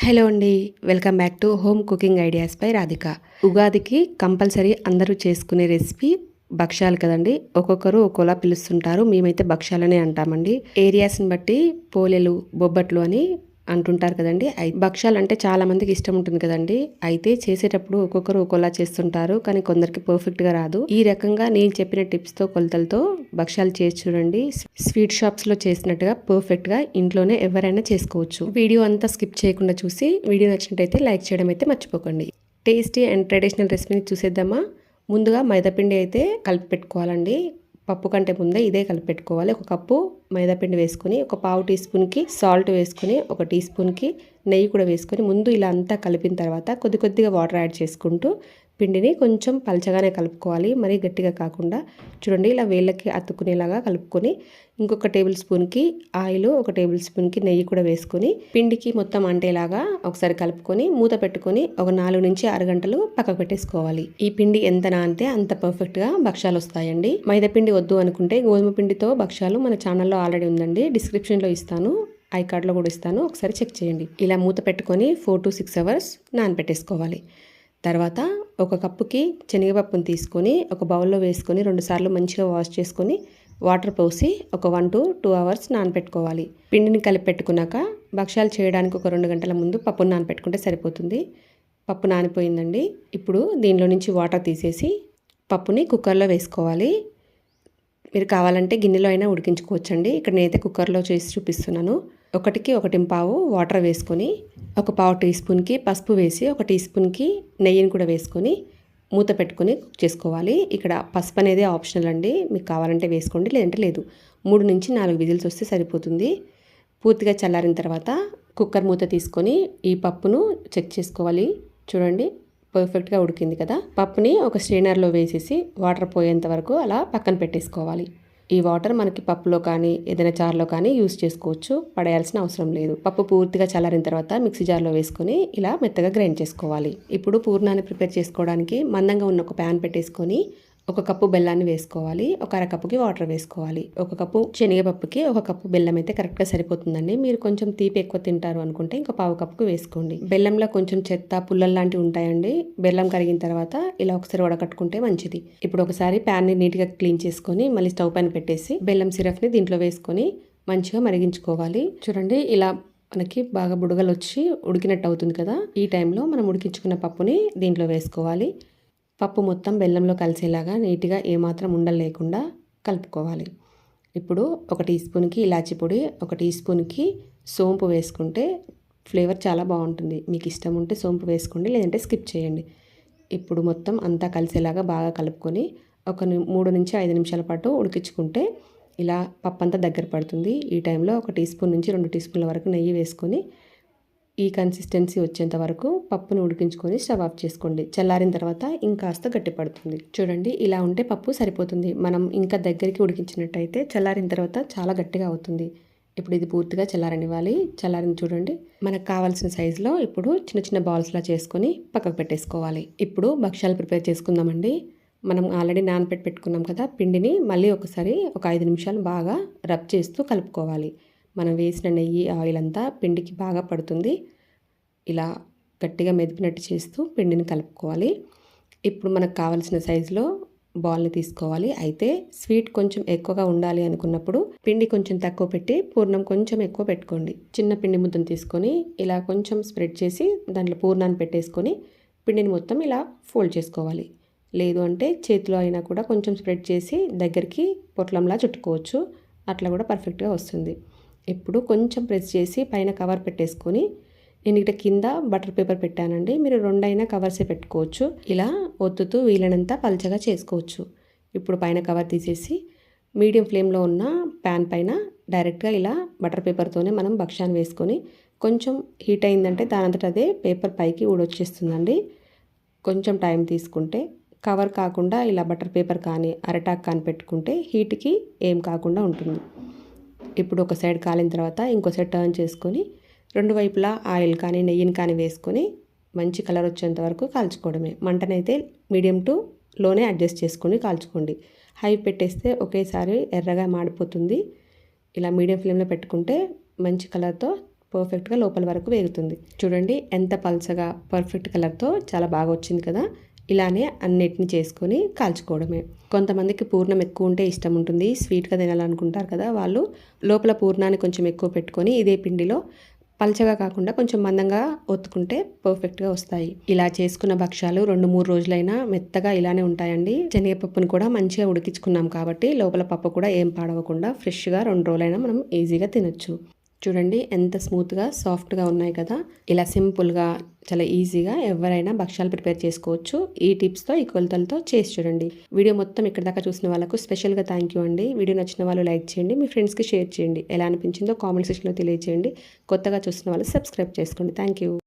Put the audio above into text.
Hello అండి welcome back to home cooking ideas by Radhika. ఉగాదికి compulsory అందరూ చేసుకునే రెసిపీ భక్ష్యాలు కదండి. ఒక్కొక్కరు ఒక్కోలా పిలుస్తుంటారు. మేమైతే భక్ష్యాలనే అంటామండి. ఏరియాస్ని బట్టి పోలెలు బొబ్బట్లు అని అంటుంటారు కదండి. భక్ష్యాలు అంటే చాలా మందికి ఇష్టం ఉంటుంది కదండి. అయితే చేసేటప్పుడు ఒక్కొక్కరు ఒక్కోలా చేస్తుంటారు. కానీ కొందరికి పర్ఫెక్ట్గా రాదు. ఈ రకంగా నేను చెప్పిన టిప్స్తో కొలతలతో భక్ష్యాలు చేసి చూడండి. స్వీట్ షాప్స్లో చేసినట్టుగా పర్ఫెక్ట్గా ఇంట్లోనే ఎవరైనా చేసుకోవచ్చు. వీడియో అంతా స్కిప్ చేయకుండా చూసి వీడియో నచ్చినట్టయితే లైక్ చేయడం అయితే మర్చిపోకండి. టేస్టీ అండ్ ట్రెడిషనల్ రెసిపీని చూసేద్దామా? ముందుగా మైదాపిండి అయితే కలిపి పెట్టుకోవాలండి. పప్పు కంటే ముందే ఇదే కలిపెట్టుకోవాలి. ఒక కప్పు మైదాపిండి వేసుకొని ఒక పావు టీ స్పూన్కి సాల్ట్ వేసుకొని ఒక టీ స్పూన్కి నెయ్యి కూడా వేసుకొని ముందు ఇలా అంతా కలిపిన తర్వాత కొద్ది కొద్దిగా వాటర్ యాడ్ చేసుకుంటూ పిండిని కొంచెం పలచగానే కలుపుకోవాలి. మరీ గట్టిగా కాకుండా చూడండి ఇలా వేళ్ళకి అతుక్కునేలాగా కలుపుకొని ఇంకొక టేబుల్ స్పూన్కి ఆయిల్ ఒక టేబుల్ స్పూన్కి నెయ్యి కూడా వేసుకొని పిండికి మొత్తం అంటేలాగా ఒకసారి కలుపుకొని మూత పెట్టుకొని ఒక నాలుగు నుంచి ఆరు గంటలు పక్కకు పెట్టేసుకోవాలి. ఈ పిండి ఎంత నానితే అంత పర్ఫెక్ట్గా భక్ష్యాలు వస్తాయండి. మైదా పిండి వద్దు అనుకుంటే గోధుమ పిండితో భక్ష్యాలు మన ఛానల్లో ఆల్రెడీ ఉందండి. డిస్క్రిప్షన్లో ఇస్తాను. ఐ కార్డ్లో కూడా ఇస్తాను. ఒకసారి చెక్ చేయండి. ఇలా మూత పెట్టుకొని ఫోర్ టు సిక్స్ అవర్స్ నానబెట్టేసుకోవాలి. తర్వాత ఒక కప్పుకి శనగపప్పును తీసుకొని ఒక బౌల్లో వేసుకొని రెండుసార్లు మంచిగా వాష్ చేసుకొని వాటర్ పోసి ఒక వన్ టు టూ అవర్స్ నానపెట్టుకోవాలి. పిండిని కలిపి పెట్టుకున్నాక భక్ష్యాలు చేయడానికి ఒక రెండు గంటల ముందు పప్పును నానపెట్టుకుంటే సరిపోతుంది. పప్పు నానిపోయిందండి. ఇప్పుడు దీనిలో నుంచి వాటర్ తీసేసి పప్పుని కుక్కర్లో వేసుకోవాలి. మీరు కావాలంటే గిన్నెలో అయినా ఉడికించుకోవచ్చండి. ఇక్కడ నేనైతే కుక్కర్లో చేసి చూపిస్తున్నాను. ఒకటికి ఒకటి పావు వాటర్ వేసుకొని ఒక పావు టీ స్పూన్కి పసుపు వేసి ఒక టీ స్పూన్కి నెయ్యిని కూడా వేసుకొని మూత పెట్టుకొని కుక్ చేసుకోవాలి. ఇక్కడ పసుపు అనేది ఆప్షనల్ అండి. మీకు కావాలంటే వేసుకోండి లేదంటే లేదు. మూడు నుంచి నాలుగు విజిల్స్ వస్తే సరిపోతుంది. పూర్తిగా చల్లారిన తర్వాత కుక్కర్ మూత తీసుకొని ఈ పప్పును చెక్ చేసుకోవాలి. చూడండి పర్ఫెక్ట్గా ఉడికింది కదా. పప్పుని ఒక స్ట్రైనర్లో వేసేసి వాటర్ పోయేంత వరకు అలా పక్కన పెట్టేసుకోవాలి. ఈ వాటర్ మనకి పప్పులో కానీ ఏదైనా చారులో కానీ యూస్ చేసుకోవచ్చు. పడేయాల్సిన అవసరం లేదు. పప్పు పూర్తిగా చల్లారిన తర్వాత మిక్సీ జార్లో వేసుకొని ఇలా మెత్తగా గ్రైండ్ చేసుకోవాలి. ఇప్పుడు పూర్ణాన్ని ప్రిపేర్ చేసుకోవడానికి మందంగా ఉన్న ఒక ప్యాన్ పెట్టేసుకొని ఒక కప్పు బెల్లాన్ని వేసుకోవాలి ఒక అర కప్పుకి వాటర్ వేసుకోవాలి. ఒక కప్పు శనగపప్పుకి ఒక కప్పు బెల్లం అయితే కరెక్ట్గా సరిపోతుందండి. మీరు కొంచెం తీపి ఎక్కువ తింటారు అనుకుంటే ఇంకా పావు కప్పుకు వేసుకోండి. బెల్లంలో కొంచెం చెత్త పుల్లలు లాంటివి ఉంటాయండి. బెల్లం కరిగిన తర్వాత ఇలా ఒకసారి వడకట్టుకుంటే మంచిది. ఇప్పుడు ఒకసారి ప్యాన్ని నీట్గా క్లీన్ చేసుకొని మళ్ళీ స్టవ్ పైన పెట్టేసి బెల్లం సిరప్ని దీంట్లో వేసుకొని మంచిగా మరిగించుకోవాలి. చూడండి ఇలా మనకి బాగా బుడగలు వచ్చి ఉడికినట్టు అవుతుంది కదా. ఈ టైంలో మనం ఉడికించుకున్న పప్పుని దీంట్లో వేసుకోవాలి. పప్పు మొత్తం బెల్లంలో కలిసేలాగా నీట్గా ఏమాత్రం ఉండలు లేకుండా కలుపుకోవాలి. ఇప్పుడు ఒక టీ స్పూన్కి ఇలాచి పొడి ఒక టీ స్పూన్కి సోంపు వేసుకుంటే ఫ్లేవర్ చాలా బాగుంటుంది. మీకు ఇష్టం ఉంటే సోంపు వేసుకోండి లేదంటే స్కిప్ చేయండి. ఇప్పుడు మొత్తం అంతా కలిసేలాగా బాగా కలుపుకొని ఒక మూడు నుంచి ఐదు నిమిషాల పాటు ఉడికించుకుంటే ఇలా పప్పు అంతా దగ్గర పడుతుంది. ఈ టైంలో ఒక టీ స్పూన్ నుంచి రెండు టీ స్పూన్ల వరకు నెయ్యి వేసుకొని ఈ కన్సిస్టెన్సీ వచ్చేంత వరకు పప్పును ఉడికించుకొని స్టవ్ ఆఫ్ చేసుకోండి. చల్లారిన తర్వాత ఇంకాస్త గట్టిపడుతుంది చూడండి ఇలా ఉంటే పప్పు సరిపోతుంది. మనం ఇంకా దగ్గరికి ఉడికించినట్టయితే చల్లారిన తర్వాత చాలా గట్టిగా అవుతుంది. ఇప్పుడు ఇది పూర్తిగా చల్లారనివ్వాలి. చల్లారిని చూడండి మనకు కావాల్సిన సైజులో ఇప్పుడు చిన్న చిన్న బాల్స్లా చేసుకొని పక్కకు పెట్టేసుకోవాలి. ఇప్పుడు భక్ష్యాలు ప్రిపేర్ చేసుకుందామండి. మనం ఆల్రెడీ నానపెట్టి పెట్టుకున్నాం కదా పిండిని మళ్ళీ ఒకసారి ఒక ఐదు నిమిషాలు బాగా రబ్ చేస్తూ కలుపుకోవాలి. మనం వేసిన నెయ్యి ఆయిల్ అంతా పిండికి బాగా పడుతుంది. ఇలా గట్టిగా మెదిపినట్టు చేస్తూ పిండిని కలుపుకోవాలి. ఇప్పుడు మనకు కావలసిన సైజులో బాల్ని తీసుకోవాలి. అయితే స్వీట్ కొంచెం ఎక్కువగా ఉండాలి అనుకున్నప్పుడు పిండి కొంచెం తక్కువ పెట్టి పూర్ణం కొంచెం ఎక్కువ పెట్టుకోండి. చిన్న పిండి ముద్దను తీసుకొని ఇలా కొంచెం స్ప్రెడ్ చేసి దాంట్లో పూర్ణాన్ని పెట్టేసుకొని పిండిని మొత్తం ఇలా ఫోల్డ్ చేసుకోవాలి. లేదు అంటే చేతిలో అయినా కూడా కొంచెం స్ప్రెడ్ చేసి దగ్గరికి పొట్లంలా చుట్టుకోవచ్చు. అట్లా కూడా పర్ఫెక్ట్గా వస్తుంది. ఇప్పుడు కొంచెం ప్రెస్ చేసి పైన కవర్ పెట్టేసుకొని నేను ఇక్కడ కింద బటర్ పేపర్ పెట్టానండి. మీరు రెండైనా కవర్సే పెట్టుకోవచ్చు. ఇలా ఒత్తుతూ వీలైనంత పలచగా చేసుకోవచ్చు. ఇప్పుడు పైన కవర్ తీసేసి మీడియం ఫ్లేమ్లో ఉన్న ప్యాన్ పైన డైరెక్ట్గా ఇలా బటర్ పేపర్తోనే మనం భక్ష్యాన్ని వేసుకొని కొంచెం హీట్ అయిందంటే దానంతట అదే పేపర్ పైకి ఊడొచ్చేస్తుందండి. కొంచెం టైం తీసుకుంటే కవర్ కాకుండా ఇలా బటర్ పేపర్ కానీ అరటాక్ కానీ పెట్టుకుంటే హీట్కి ఏం కాకుండా ఉంటుంది. ఇప్పుడు ఒక సైడ్ కాలిన తర్వాత ఇంకో సైడ్ టర్న్ చేసుకొని రెండు వైపులా ఆయిల్ కానీ నెయ్యిని కానీ వేసుకొని మంచి కలర్ వచ్చేంత వరకు కాల్చుకోవడమే. మంటనైతే మీడియం టు లోనే అడ్జస్ట్ చేసుకొని కాల్చుకోండి. హై పెట్టేస్తే ఒకేసారి ఎర్రగా మాడిపోతుంది. ఇలా మీడియం ఫ్లేమ్లో పెట్టుకుంటే మంచి కలర్తో పర్ఫెక్ట్గా లోపల వరకు వేగుతుంది. చూడండి ఎంత పల్చగా పర్ఫెక్ట్ కలర్తో చాలా బాగా వచ్చింది కదా. ఇలానే అన్నిటిని చేసుకొని కాల్చుకోవడమే. కొంతమందికి పూర్ణం ఎక్కువ ఉంటే ఇష్టం ఉంటుంది స్వీట్గా తినాలనుకుంటారు కదా వాళ్ళు. లోపల పూర్ణాన్ని కొంచెం ఎక్కువ పెట్టుకొని ఇదే పిండిలో పల్చగా కాకుండా కొంచెం మందంగా ఒత్తుకుంటే పర్ఫెక్ట్గా వస్తాయి. ఇలా చేసుకున్న భక్ష్యాలు రెండు మూడు రోజులైనా మెత్తగా ఇలానే ఉంటాయండి. శనగపప్పును కూడా మంచిగా ఉడికించుకున్నాం కాబట్టి లోపల పప్పు కూడా ఏం పాడవకుండా ఫ్రెష్గా రెండు రోజులైనా మనం ఈజీగా తినొచ్చు. చూడండి ఎంత స్మూత్గా సాఫ్ట్గా ఉన్నాయి కదా. ఇలా సింపుల్గా చాలా ఈజీగా ఎవరైనా భక్ష్యాలు ప్రిపేర్ చేసుకోవచ్చు. ఈ టిప్స్తో ఈ కొలతలతో చేసి చూడండి. వీడియో మొత్తం ఇక్కడ దాకా చూసిన వాళ్ళకు స్పెషల్గా థ్యాంక్ యూ అండి. వీడియో నచ్చిన వాళ్ళు లైక్ చేయండి మీ ఫ్రెండ్స్కి షేర్ చేయండి. ఎలా అనిపించిందో కామెంట్ సెక్షన్లో తెలియజేయండి కొత్తగా చూసిన వాళ్ళు సబ్స్క్రైబ్ చేసుకోండి. Thank you